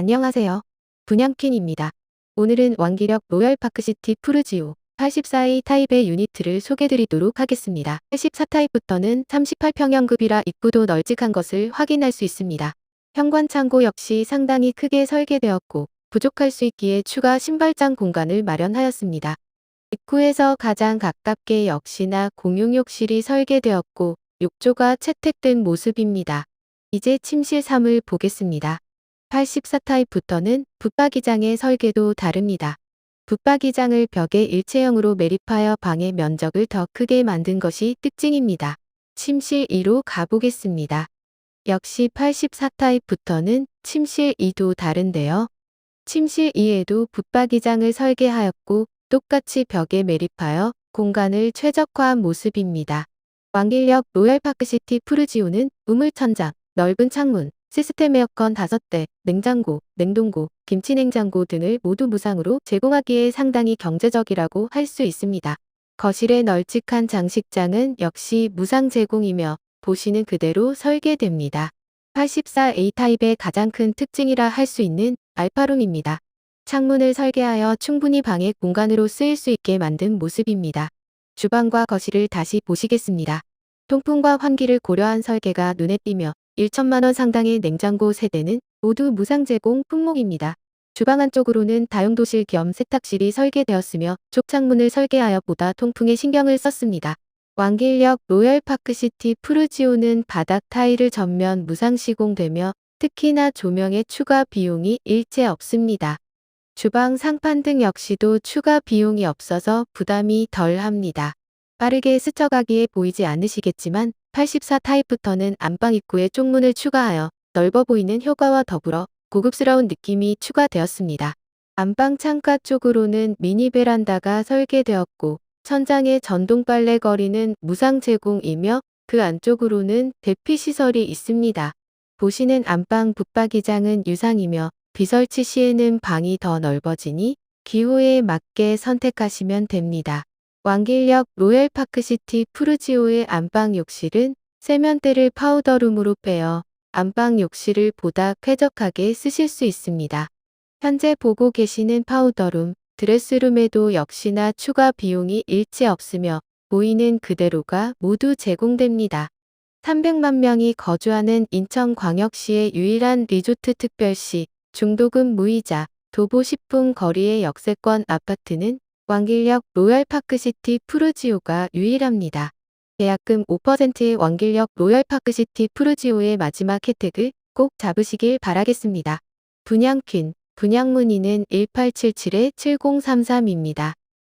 안녕하세요. 분양퀸입니다. 오늘은 왕기력 로열파크시티 푸르지오 84A 타입의 유니트를 소개드리도록 하겠습니다. 84타입부터는 38평형급이라 입구도 널찍한 것을 확인할 수 있습니다. 현관 창고 역시 상당히 크게 설계되었고 부족할 수 있기에 추가 신발장 공간을 마련하였습니다. 입구에서 가장 가깝게 역시나 공용 욕실이 설계되었고 욕조가 채택된 모습입니다. 이제 침실 3을 보겠습니다. 84타입부터는 붙박이장의 설계도 다릅니다. 붙박이장을 벽에 일체형으로 매립하여 방의 면적을 더 크게 만든 것이 특징입니다. 침실 2로 가보겠습니다. 역시 84타입부터는 침실 2도 다른데요. 침실 2에도 붙박이장을 설계하였고 똑같이 벽에 매립하여 공간을 최적화한 모습입니다. 왕길역 로얄파크시티 푸르지오는 우물천장, 넓은 창문, 시스템 에어컨 5대, 냉장고, 냉동고, 김치냉장고 등을 모두 무상으로 제공하기에 상당히 경제적이라고 할 수 있습니다. 거실의 널찍한 장식장은 역시 무상 제공이며 보시는 그대로 설계됩니다. 84A 타입의 가장 큰 특징이라 할 수 있는 알파룸입니다. 창문을 설계하여 충분히 방의 공간으로 쓰일 수 있게 만든 모습입니다. 주방과 거실을 다시 보시겠습니다. 통풍과 환기를 고려한 설계가 눈에 띄며 1천만원 상당의 냉장고 세대는 모두 무상 제공 품목입니다. 주방 안쪽으로는 다용도실 겸 세탁실이 설계되었으며 쪽창문을 설계하여 보다 통풍에 신경을 썼습니다. 왕길역 로열파크시티 푸르지오는 바닥 타일을 전면 무상 시공되며 특히나 조명의 추가 비용이 일체 없습니다. 주방 상판 등 역시도 추가 비용이 없어서 부담이 덜 합니다. 빠르게 스쳐가기에 보이지 않으시겠지만 84 타입부터는 안방 입구에 쪽문을 추가하여 넓어 보이는 효과와 더불어 고급스러운 느낌이 추가되었습니다. 안방 창가 쪽으로는 미니 베란다가 설계되었고 천장의 전동 빨래 거리는 무상 제공이며 그 안쪽으로는 대피 시설이 있습니다. 보시는 안방 붙박이장은 유상이며 비설치 시에는 방이 더 넓어지니 기호에 맞게 선택하시면 됩니다. 왕길역 로얄파크시티 푸르지오의 안방 욕실은 세면대를 파우더룸으로 빼어 안방 욕실을 보다 쾌적하게 쓰실 수 있습니다. 현재 보고 계시는 파우더룸, 드레스룸에도 역시나 추가 비용이 일체 없으며 보이는 그대로가 모두 제공됩니다. 300만 명이 거주하는 인천광역시의 유일한 리조트 특별시 중도금 무이자 도보 10분 거리의 역세권 아파트는 왕길역 로얄파크시티 푸르지오가 유일합니다. 계약금 5%의 왕길역 로얄파크시티 푸르지오의 마지막 혜택을 꼭 잡으시길 바라겠습니다. 분양퀸, 분양 문의는 1877-7033입니다.